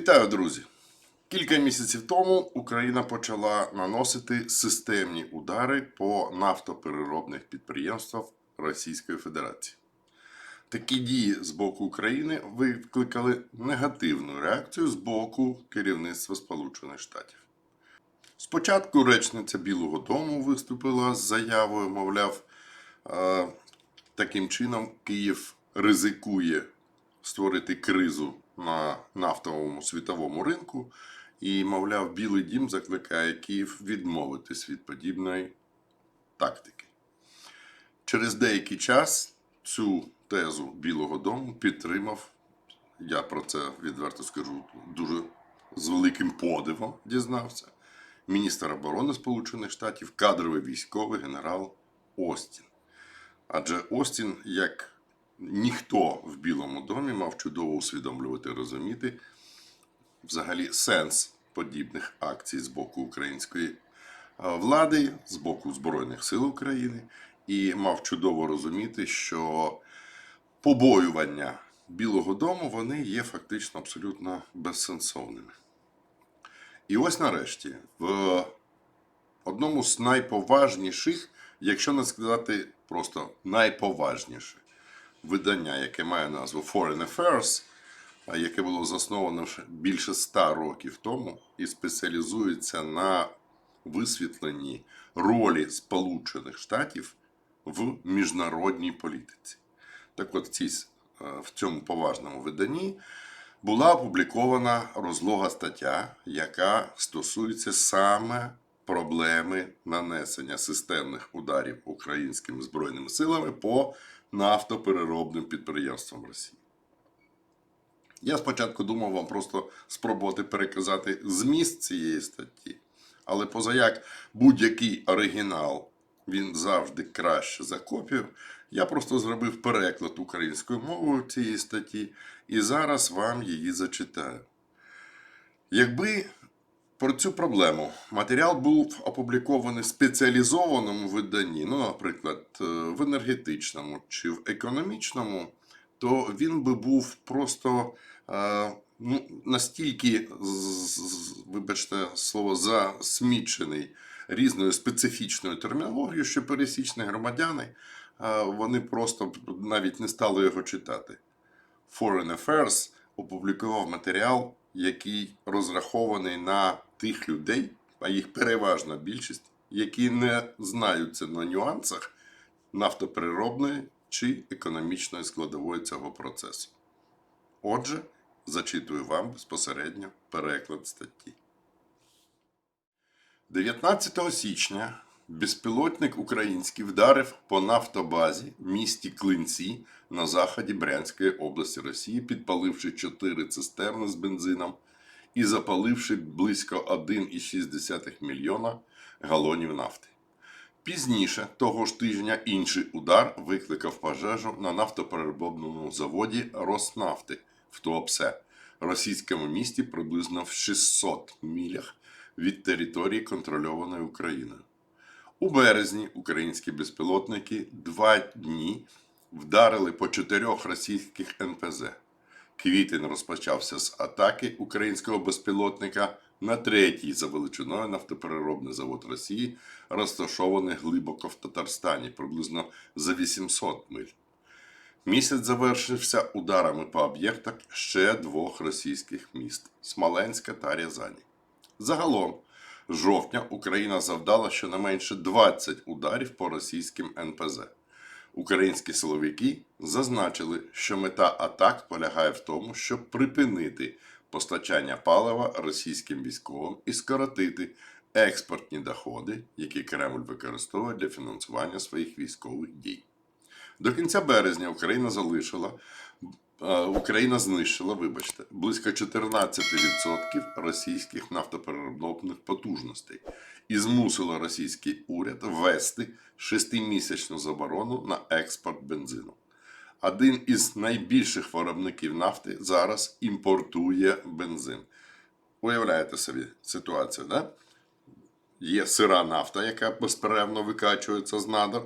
Вітаю, друзі! Кілька місяців тому Україна почала наносити системні удари по нафтопереробних підприємствах Російської Федерації. Такі дії з боку України викликали негативну реакцію з боку керівництва Сполучених Штатів. Спочатку речниця Білого Дому виступила з заявою, мовляв, е, таким чином Київ ризикує створити кризу на нафтовому світовому ринку, і, мовляв, Білий Дім закликає Київ відмовитись від подібної тактики. Через деякий час цю тезу Білого Дому підтримав, я про це відверто скажу, дуже з великим подивом дізнався, міністр оборони Сполучених Штатів, кадровий військовий генерал Остін. Адже Остін, як ніхто в Білому домі, мав чудово усвідомлювати, розуміти взагалі сенс подібних акцій з боку української е, влади, з боку Збройних сил України, і мав чудово розуміти, що побоювання Білого Дому вони є фактично абсолютно безсенсовними. І ось нарешті, в одному з найповажніших, якщо не сказати просто найповажніше видання, яке має назву Foreign Affairs, яке було засновано більше ста років тому і спеціалізується на висвітленні ролі Сполучених Штатів в міжнародній політиці. Так от с- е, в цьому поважному виданні була опублікована розлога стаття, яка стосується саме проблеми нанесення системних ударів українськими збройними силами по нафтопереробним підприємствам Росії. Я спочатку думав вам просто спробувати переказати зміст цієї статті, але позаяк будь-який оригінал він завжди краще за копію. Я просто зробив переклад українською мовою цієї статті і зараз вам її зачитаю. Якби про цю проблему матеріал був опублікований в спеціалізованому виданні, ну, наприклад, е, в енергетичному чи в економічному, то він би був просто е, ну, настільки, вибачте слово, засмічений різною специфічною термінологією, що пересічні громадяни е, вони просто навіть не стали його читати. Foreign Affairs опублікував матеріал, який розрахований на тих людей, а їх переважна більшість, які не знаються на нюансах нафтопереробної чи економічної складової цього процесу. Отже, зачитую вам безпосередньо переклад статті. 19 січня безпілотник український вдарив по нафтобазі в місті Клинці на заході Брянської області Росії, підпаливши 4 цистерни з бензином і запаливши близько 1,6 мільйона галонів нафти. Пізніше того ж тижня інший удар викликав пожежу на нафтопереробному заводі Роснафти в Туапсе, російському місті приблизно в 600 мілях від території, контрольованої Україною. У березні українські безпілотники два дні вдарили по чотирьох російських НПЗ. Квітень розпочався з атаки українського безпілотника на третій за величиною нафтопереробний завод Росії, розташований глибоко в Татарстані, приблизно за 800 миль. Місяць завершився ударами по об'єктах ще двох російських міст Смоленська та Рязані. Загалом, жовтня Україна завдала щонайменше 20 ударів по російським НПЗ. Українські силовики зазначили, що мета атак полягає в тому, щоб припинити постачання палива російським військовим і скоротити експортні доходи, які Кремль використовує для фінансування своїх військових дій. До кінця березня Україна залишила Україна знищила, вибачте, близько 14% російських нафтопереробних потужностей і змусила російський уряд ввести шестимісячну заборону на експорт бензину. Один із найбільших виробників нафти зараз імпортує бензин. Уявляєте собі ситуацію, да? Є сира нафта, яка безперервно викачується з надр.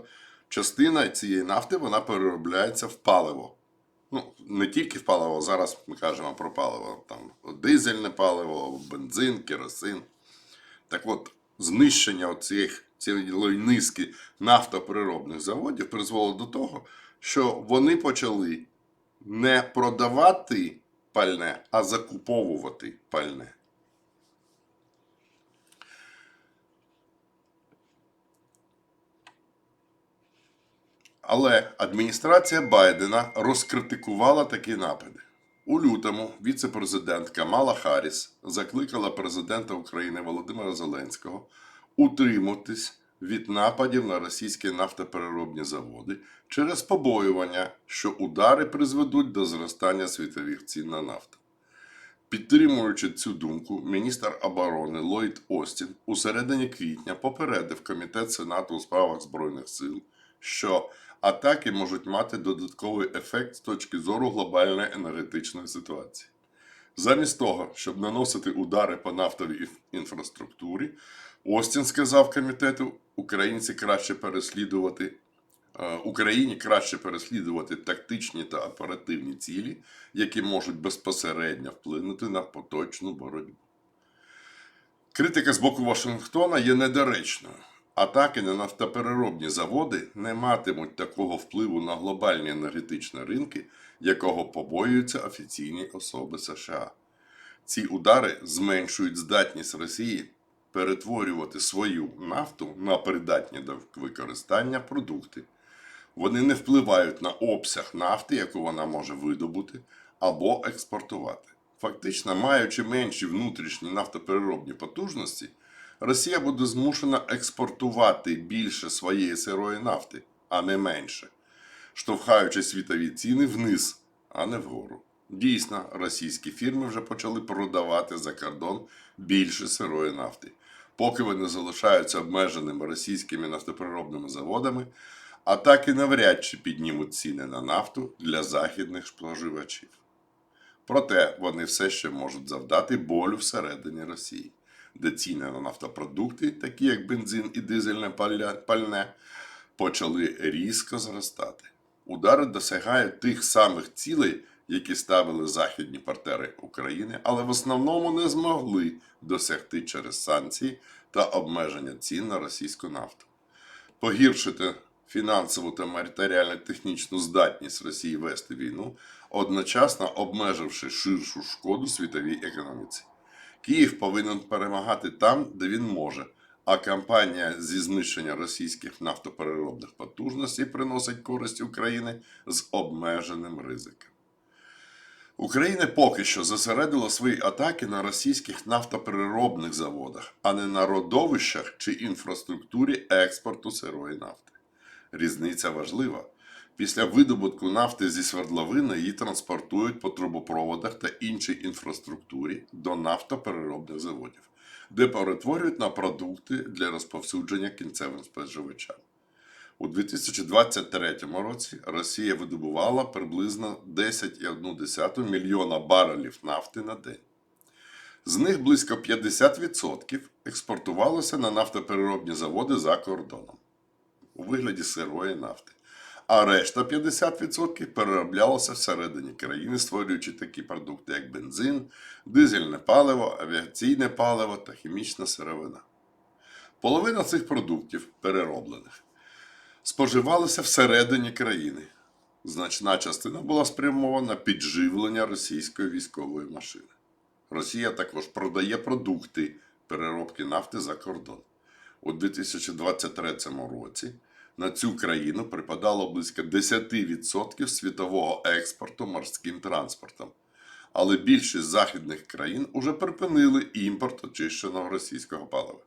Частина цієї нафти вона переробляється в паливо. Ну, не тільки в паливо, зараз ми кажемо про паливо, там дизельне паливо, бензин, керосин. Так от, знищення цих цілої низки нафтопереробних заводів призвело до того, що вони почали не продавати пальне, а закуповувати пальне. Але адміністрація Байдена розкритикувала такі напади. У лютому віце-президент Камала Харріс закликала президента України Володимира Зеленського утриматись від нападів на російські нафтопереробні заводи через побоювання, що удари призведуть до зростання світових цін на нафту. Підтримуючи цю думку, міністр оборони Ллойд Остін у середині квітня попередив Комітет Сенату у справах Збройних сил, що атаки можуть мати додатковий ефект з точки зору глобальної енергетичної ситуації. Замість того, щоб наносити удари по нафтовій інфраструктурі, Остін сказав комітету, українці краще переслідувати е, Україні краще переслідувати тактичні та оперативні цілі, які можуть безпосередньо вплинути на поточну боротьбу. Критика з боку Вашингтона є недоречною. Атаки на нафтопереробні заводи не матимуть такого впливу на глобальні енергетичні ринки, якого побоюються офіційні особи США. Ці удари зменшують здатність Росії перетворювати свою нафту на придатні до використання продукти. Вони не впливають на обсяг нафти, яку вона може видобути або експортувати. Фактично, маючи менші внутрішні нафтопереробні потужності, Росія буде змушена експортувати більше своєї сирої нафти, а не менше, штовхаючи світові ціни вниз, а не вгору. Дійсно, російські фірми вже почали продавати за кордон більше сирої нафти. Поки вони залишаються обмеженими російськими нафтопереробними заводами, атаки навряд чи піднімуть ціни на нафту для західних споживачів. Проте вони все ще можуть завдати болю всередині Росії, де ціни на нафтопродукти, такі як бензин і дизельне пальне, почали різко зростати. Удари досягають тих самих цілей, які ставили західні партнери України, але в основному не змогли досягти через санкції та обмеження цін на російську нафту. Погіршити фінансову та матеріально-технічну здатність Росії вести війну, одночасно обмеживши ширшу шкоду світовій економіці. Київ повинен перемагати там, де він може, а кампанія зі знищення російських нафтопереробних потужностей приносить користь Україні з обмеженим ризиком. Україна поки що зосередила свої атаки на російських нафтопереробних заводах, а не на родовищах чи інфраструктурі експорту сирої нафти. Різниця важлива. Після видобутку нафти зі свердловини її транспортують по трубопроводах та іншій інфраструктурі до нафтопереробних заводів, де перетворюють на продукти для розповсюдження кінцевим споживачам. У 2023 році Росія видобувала приблизно 10,1 мільйона барелів нафти на день. З них близько 50% експортувалося на нафтопереробні заводи за кордоном у вигляді сирої нафти. А решта 50% перероблялося всередині країни, створюючи такі продукти, як бензин, дизельне паливо, авіаційне паливо та хімічна сировина. Половина цих продуктів перероблених споживалися всередині країни. Значна частина була спрямована на підживлення російської військової машини. Росія також продає продукти переробки нафти за кордон. У 2023 році на цю країну припадало близько 10% світового експорту морським транспортом. Але більшість західних країн уже припинили імпорт очищеного російського палива.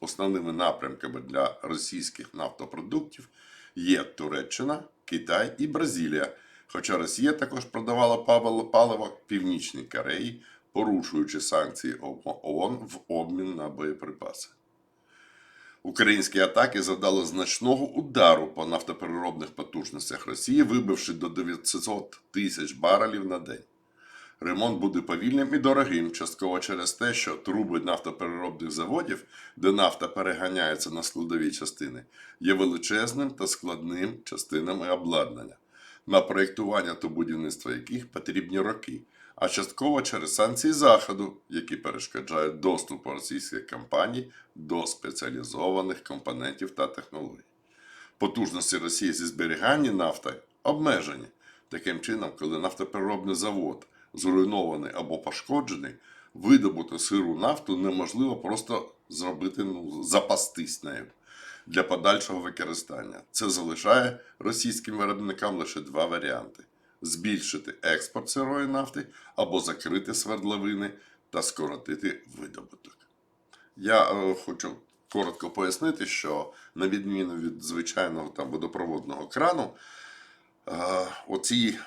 Основними напрямками для російських нафтопродуктів є Туреччина, Китай і Бразилія, хоча Росія також продавала паливо Північній Кореї, порушуючи санкції ООН в обмін на боєприпаси. Українські атаки завдали значного удару по нафтопереробних потужностях Росії, вибивши до 900 тисяч барелів на день. Ремонт буде повільним і дорогим, частково через те, що труби нафтопереробних заводів, де нафта переганяється на складові частини, є величезним та складним частинами обладнання. на проєктування та будівництво яких потрібні роки, а частково через санкції Заходу, які перешкоджають доступу російських компаній до спеціалізованих компонентів та технологій. Потужності Росії зі зберігання нафти обмежені. Таким чином, коли нафтопереробний завод зруйнований або пошкоджений, видобути сиру нафту неможливо просто зробити, ну, запастись нею для подальшого використання. Це залишає російським виробникам лише два варіанти: збільшити експорт сирої нафти або закрити свердловини та скоротити видобуток. Я е, хочу коротко пояснити, що на відміну від звичайного там водопроводного крану, е, оці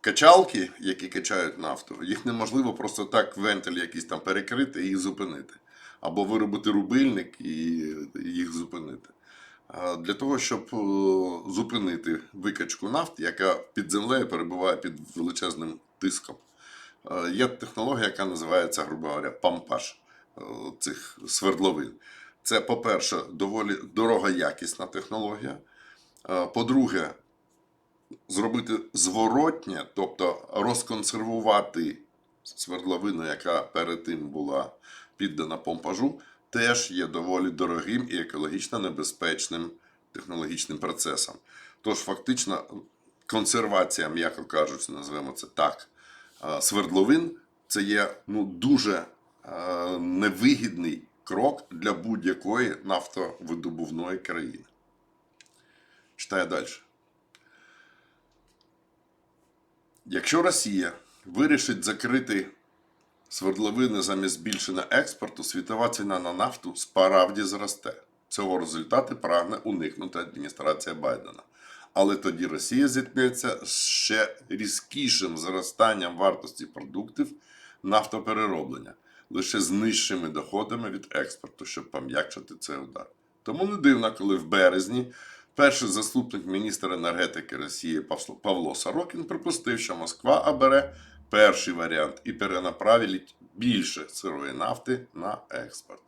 качалки, які качають нафту, їх неможливо просто так вентиль якийсь там перекрити і їх зупинити. Або виробити рубильник і їх зупинити. А Для того, щоб е, зупинити викачку нафти, яка під землею перебуває під величезним тиском, е, є технологія, яка називається, грубо говоря, пампаж е, цих свердловин. Це, по-перше, доволі дорогоякісна технологія. Е, По-друге, зробити зворотнє, тобто розконсервувати свердловину, яка перед тим була піддана помпажу, теж є доволі дорогим і екологічно небезпечним технологічним процесом. Тож, фактично, консервація, м'яко кажучи, назвемо це так, е, свердловин це є ну, дуже е, невигідний крок для будь-якої нафтовидобувної країни. Читаю далі. Якщо Росія вирішить закрити свердловини замість збільшення експорту, світова ціна на нафту справді зросте. Цього результати прагне уникнути адміністрація Байдена. Але тоді Росія зіткнеться з ще різкішим зростанням вартості продуктів нафтоперероблення, лише з нижчими доходами від експорту, щоб пом'якшити цей удар. Тому не дивно, коли в березні перший заступник міністра енергетики Росії Павло- Сорокін припустив, що Москва обере перший варіант і перенаправить більше сирої нафти на експорт.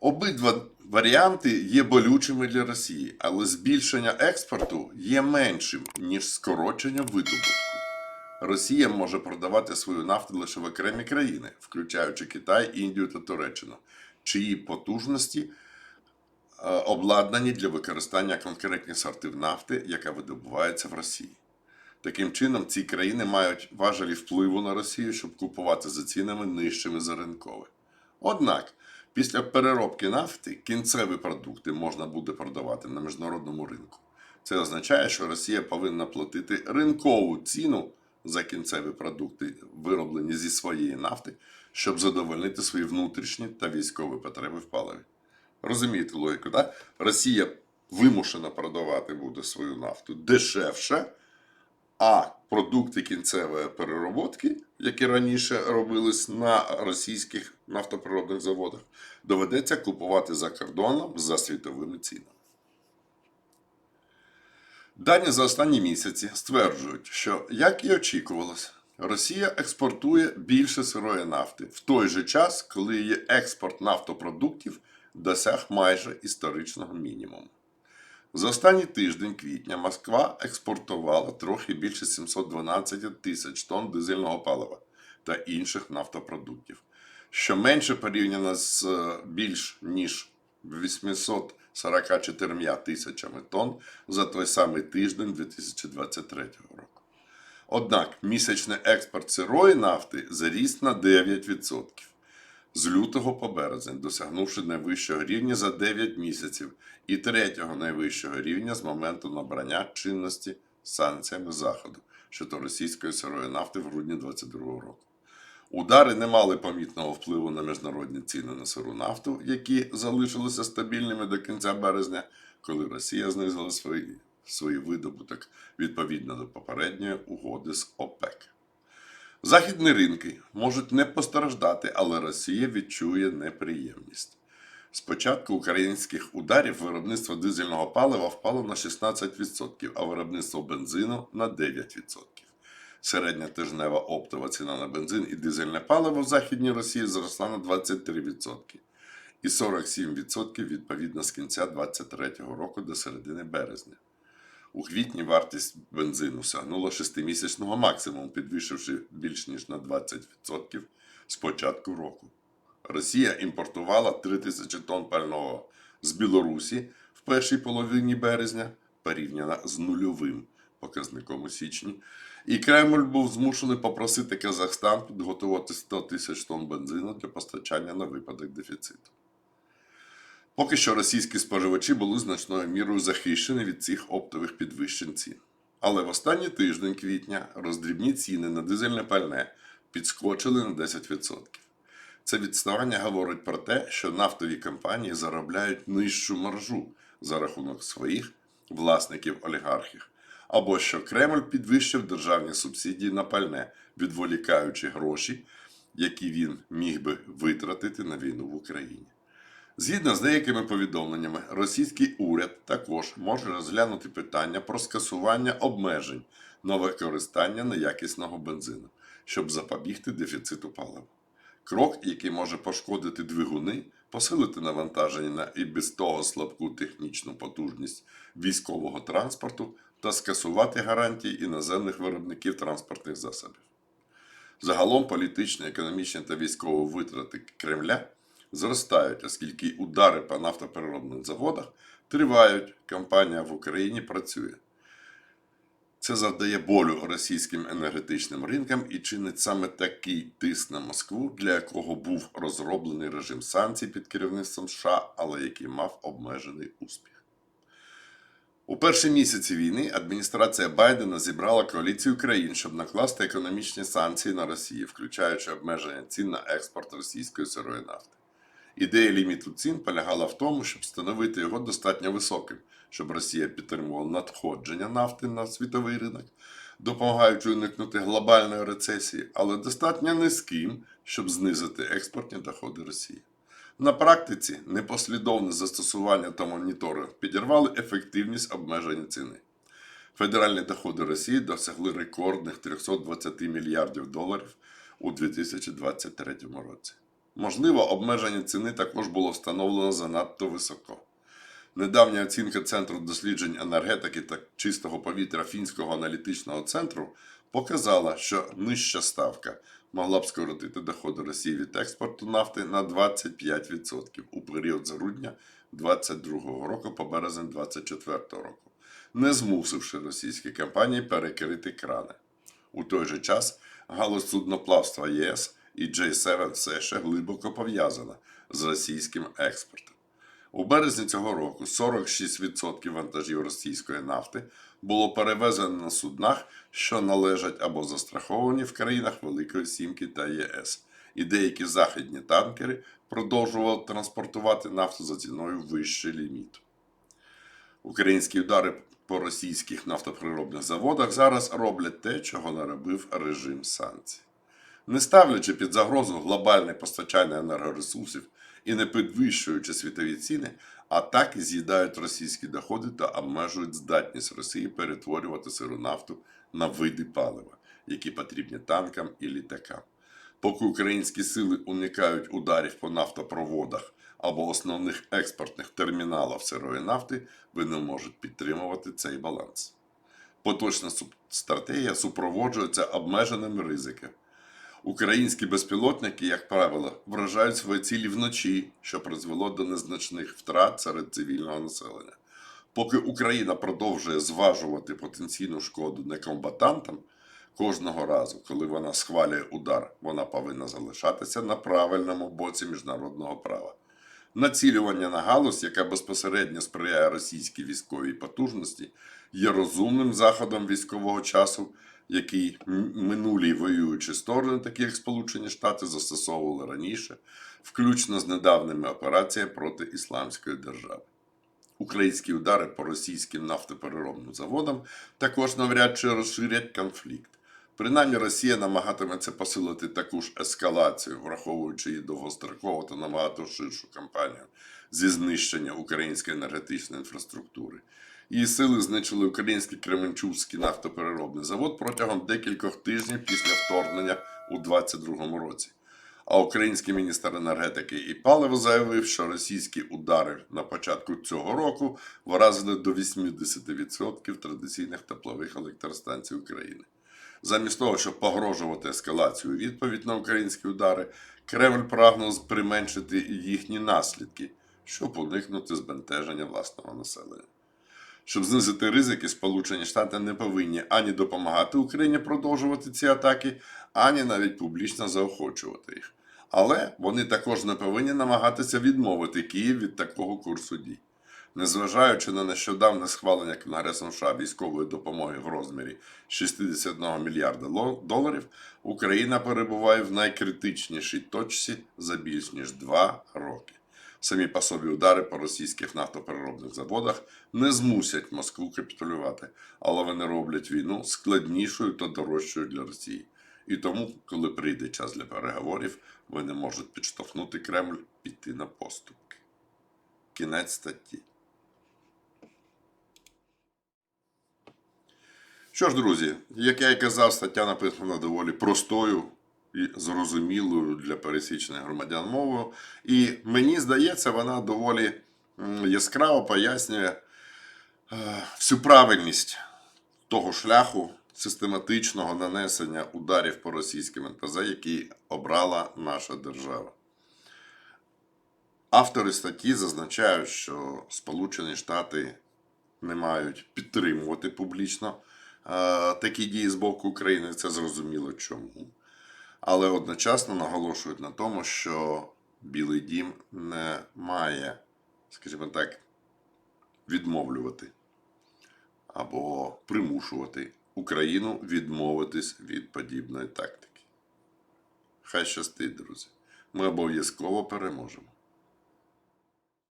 Обидва варіанти є болючими для Росії, але збільшення експорту є меншим, ніж скорочення видобутку. Росія може продавати свою нафту лише в окремі країни, включаючи Китай, Індію та Туреччину, чиї потужності е, обладнані для використання конкретних сортів нафти, яка видобувається в Росії. Таким чином, ці країни мають важелі впливу на Росію, щоб купувати за цінами нижчими за ринкові. Однак, після переробки нафти кінцеві продукти можна буде продавати на міжнародному ринку. Це означає, що Росія повинна платити ринкову ціну за кінцеві продукти, вироблені зі своєї нафти, щоб задовольнити свої внутрішні та військові потреби в паливі. Розумієте логіку, так? Росія вимушена продавати буде свою нафту дешевше, а продукти кінцевої перероботки, які раніше робились на російських нафтоприробних заводах, доведеться купувати за кордоном за світовими цінами. Дані за останні місяці стверджують, що, як і очікувалось, Росія експортує більше сирої нафти в той же час, коли її експорт нафтопродуктів досяг майже історичного мінімуму. За останній тиждень квітня Москва експортувала трохи більше 712 тисяч тонн дизельного палива та інших нафтопродуктів, що менше порівняно з е, більш ніж 844 тисячами тонн за той самий тиждень 2023 року. Однак місячний експорт сирої нафти заріс на 9% з лютого по березень, досягнувши найвищого рівня за 9 місяців і третього найвищого рівня з моменту набрання чинності санкціями Заходу щодо російської сирої нафти в грудні 2022 року. Удари не мали помітного впливу на міжнародні ціни на сиру нафту, які залишилися стабільними до кінця березня, коли Росія знизила свої, свій видобуток відповідно до попередньої угоди з ОПЕК. Західні ринки можуть не постраждати, але Росія відчує неприємність. З початку українських ударів виробництво дизельного палива впало на 16%, а виробництво бензину на 9%. Середня тижнева оптова ціна на бензин і дизельне паливо в Західній Росії зросла на 23%. і 47% відповідно з кінця 2023 року до середини березня. У квітні вартість бензину сягнула шестимісячного максимуму, підвищивши більш ніж на 20% з початку року. Росія імпортувала 3 тисячі тонн пального з Білорусі в першій половині березня, порівняно з нульовим показником у січні. І Кремль був змушений попросити Казахстан підготувати 100 тисяч тонн бензину для постачання на випадок дефіциту. Поки що російські споживачі були значною мірою захищені від цих оптових підвищень цін. Але в останній тиждень квітня роздрібні ціни на дизельне пальне підскочили на 10%. Це відставання говорить про те, що нафтові компанії заробляють нижчу маржу за рахунок своїх власників олігархів, або що Кремль підвищив державні субсидії на пальне, відволікаючи гроші, які він міг би витратити на війну в Україні. Згідно з деякими повідомленнями, російський уряд також може розглянути питання про скасування обмежень на використання неякісного бензину, щоб запобігти дефіциту палива. Крок, який може пошкодити двигуни, посилити навантаження на і без того слабку технічну потужність військового транспорту та скасувати гарантії іноземних виробників транспортних засобів. Загалом політичні, економічні та військові витрати Кремля зростають, оскільки удари по нафтопереробних заводах тривають, кампанія в Україні працює. Це завдає болю російським енергетичним ринкам і чинить саме такий тиск на Москву, для якого був розроблений режим санкцій під керівництвом США, але який мав обмежений успіх. У перші місяці війни адміністрація Байдена зібрала коаліцію країн, щоб накласти економічні санкції на Росію, включаючи обмеження цін на експорт російської сирої нафти. Ідея ліміту цін полягала в тому, щоб встановити його достатньо високим, щоб Росія підтримувала надходження нафти на світовий ринок, допомагаючи уникнути глобальної рецесії, але достатньо низьким, щоб знизити експортні доходи Росії. На практиці непослідовне застосування та моніторинг підірвали ефективність обмеження ціни. Федеральні доходи Росії досягли рекордних 320 мільярдів доларів у 2023 році. Можливо, обмеження ціни також було встановлено занадто високо. Недавня оцінка Центру досліджень енергетики та чистого повітря Фінського аналітичного центру показала, що нижча ставка могла б скоротити доходи Росії від експорту нафти на 25% у період з грудня 2022 року по березень 2024 року, не змусивши російські компанії перекрити крани. У той же час галузь судноплавства ЄС і J7 все ще глибоко пов'язана з російським експортом. У березні цього року 46% вантажів російської нафти було перевезено на суднах, що належать або застраховані в країнах Великої Сімки та ЄС, і деякі західні танкери продовжували транспортувати нафту за ціною вище ліміту. Українські удари по російських нафтоприробних заводах зараз роблять те, чого не робив режим санкцій. Не ставлячи під загрозу глобальне постачання енергоресурсів і не підвищуючи світові ціни, атаки з'їдають російські доходи та обмежують здатність Росії перетворювати сиру нафту на види палива, які потрібні танкам і літакам. Поки українські сили уникають ударів по нафтопроводах або основних експортних терміналах сирої нафти, вони можуть підтримувати цей баланс. Поточна стратегія супроводжується обмеженими ризиками. Українські безпілотники, як правило, вражають свої цілі вночі, що призвело до незначних втрат серед цивільного населення. Поки Україна продовжує зважувати потенційну шкоду некомбатантам, кожного разу, коли вона схвалює удар, вона повинна залишатися на правильному боці міжнародного права. Націлювання на галузь, яка безпосередньо сприяє російській військовій потужності, є розумним заходом військового часу, який минулі воюючі сторони, такі як Сполучені Штати, застосовували раніше, включно з недавніми операціями проти Ісламської держави. Українські удари по російським нафтопереробним заводам також навряд чи розширять конфлікт. Принаймні Росія намагатиметься посилити таку ж ескалацію, враховуючи її довгострокову та набагато ширшу кампанію зі знищення української енергетичної інфраструктури. Її сили знищили український Кременчуцький нафтопереробний завод протягом декількох тижнів після вторгнення у 2022 році. А український міністр енергетики і палива заявив, що російські удари на початку цього року вразили до 80% традиційних теплових електростанцій України. Замість того, щоб погрожувати ескалацію відповідь на українські удари, Кремль прагнув применшити їхні наслідки, щоб уникнути збентеження власного населення. Щоб знизити ризики, Сполучені Штати не повинні ані допомагати Україні продовжувати ці атаки, ані навіть публічно заохочувати їх. Але вони також не повинні намагатися відмовити Київ від такого курсу дій. Незважаючи на нещодавне схвалення Конгресом США військової допомоги в розмірі 61 мільярда доларів, Україна перебуває в найкритичнішій точці за більш ніж два роки. Самі по собі удари по російських нафтопереробних заводах не змусять Москву капітулювати, але вони роблять війну складнішою та дорожчою для Росії. І тому, коли прийде час для переговорів, вони можуть підштовхнути Кремль піти на поступки. Кінець статті. Що ж, друзі, як я і казав, стаття написана доволі простою зрозумілою для пересічних громадян мовою. І мені здається, вона доволі яскраво пояснює е, всю правильність того шляху систематичного нанесення ударів по російським НПЗ, який обрала наша держава. Автори статті зазначають, що Сполучені Штати не мають підтримувати публічно е, такі дії з боку України. Це зрозуміло чому. Але одночасно наголошують на тому, що Білий дім не має, скажімо так, відмовлювати або примушувати Україну відмовитись від подібної тактики. Хай щастить, друзі. Ми обов'язково переможемо.